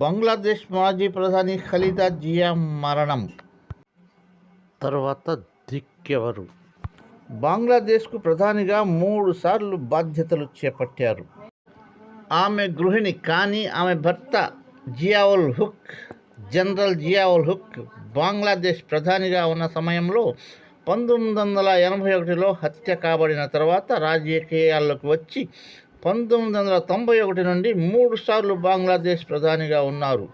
బంగ్లాదేశ్ మాజీ ప్రధాని ఖలీదా జియా మరణం. తర్వాత దిక్కెవరు బంగ్లాదేశ్కు ప్రధానిగా మూడు సార్లు బాధ్యతలు చేపట్టారు. ఆమె గృహిణి కానీ ఆమె భర్త Ziaul hook general Ziaul hook Bangladesh ప్రధానిగా ఉన్న సమయంలో పంతొమ్మిది వందల ఎనభై ఒకటిలో హత్య కాబడిన తర్వాత రాజకీయాల్లోకి వచ్చి పంతొమ్మిది వందల తొంభై ఒకటి నుండి మూడు సార్లు బంగ్లాదేశ్ ప్రధానిగా ఉన్నారు.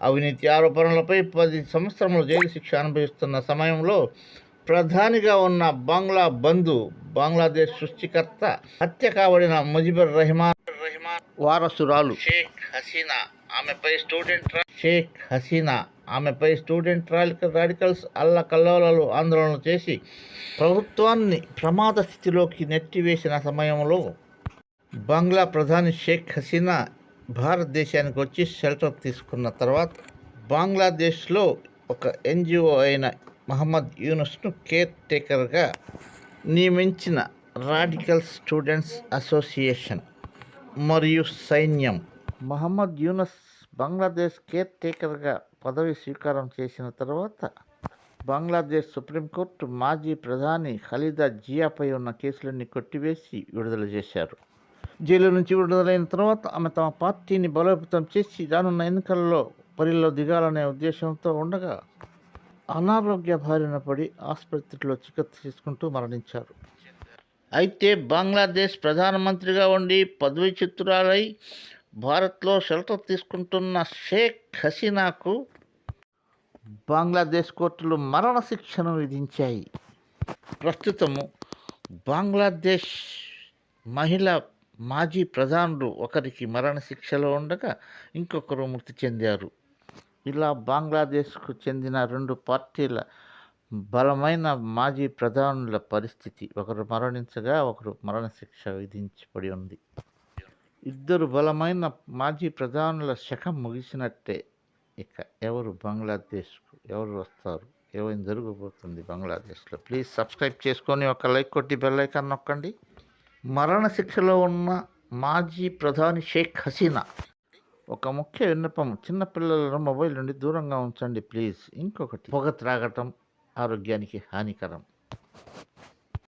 అవినీతి ఆరోపణలపై పది సంవత్సరములు జైలు శిక్ష అనుభవిస్తున్న సమయంలో ప్రధానిగా ఉన్న బంగ్లా బంధు బంగ్లాదేశ్ సృష్టికర్త హత్య కాబడిన ముజిబుర్ రెహమాన్ వారసురాలు షేక్ హసీనా. ఆమెపై స్టూడెంట్ షేక్ హసీనా. ఆమెపై స్టూడెంట్ రాడికల్స్ అల్ల కల్లోలలు ఆందోళనలు చేసి ప్రభుత్వాన్ని ప్రమాద స్థితిలోకి నెట్టివేసిన సమయంలో బంగ్లా ప్రధాని షేక్ హసీనా భారతదేశానికి వచ్చి షెల్టర్ తీసుకున్న తర్వాత బంగ్లాదేశ్లో ఒక ఎన్జిఓ అయిన మహమ్మద్ యూనుస్ను కేర్ టేకర్గా నియమించిన రాడికల్ స్టూడెంట్స్ అసోసియేషన్ మరియు సైన్యం. మహమ్మద్ యూనస్ బంగ్లాదేశ్ కేర్ టేకర్గా పదవి స్వీకారం చేసిన తర్వాత బంగ్లాదేశ్ సుప్రీంకోర్టు మాజీ ప్రధాని ఖలీదా జియాపై ఉన్న కేసులన్నీ కొట్టివేసి విడుదల చేశారు. జైలు నుంచి విడుదలైన తర్వాత ఆమె తమ పార్టీని బలోపేతం చేసి రానున్న ఎన్నికల్లో బరిలో దిగాలనే ఉద్దేశంతో ఉండగా అనారోగ్య బారిన పడి ఆసుపత్రిలో చికిత్స తీసుకుంటూ మరణించారు. అయితే బంగ్లాదేశ్ ప్రధానమంత్రిగా ఉండి పదవి చిత్రాలై భారత్లో షెల్టర్ తీసుకుంటున్న షేక్ హసీనాకు బంగ్లాదేశ్ కోర్టులు మరణశిక్షను విధించాయి. ప్రస్తుతము బంగ్లాదేశ్ మహిళ మాజీ ప్రధానులు ఒకరికి మరణశిక్షలో ఉండగా ఇంకొకరు మృతి చెందారు. ఇలా బంగ్లాదేశ్కు చెందిన రెండు పార్టీల బలమైన మాజీ ప్రధానుల పరిస్థితి ఒకరు మరణించగా ఒకరు మరణశిక్ష విధించబడి ఉంది. ఇద్దరు బలమైన మాజీ ప్రధానుల శకం ముగిసినట్టే ఇక ఎవరు బంగ్లాదేశ్కు ఎవరు వస్తారు ఏమైనా జరగబోతుంది బంగ్లాదేశ్లో. ప్లీజ్ సబ్స్క్రైబ్ చేసుకొని ఒక లైక్ కొట్టి బెల్ ఐకాన్ నొక్కండి. మరణశిక్షలో ఉన్న మాజీ ప్రధాని షేక్ హసీనా. ఒక ముఖ్య విన్నపం చిన్నపిల్లలను మొబైల్ నుండి దూరంగా ఉంచండి ప్లీజ్. ఇంకొకటి పొగ త్రాగటం ఆరోగ్యానికి హానికరం.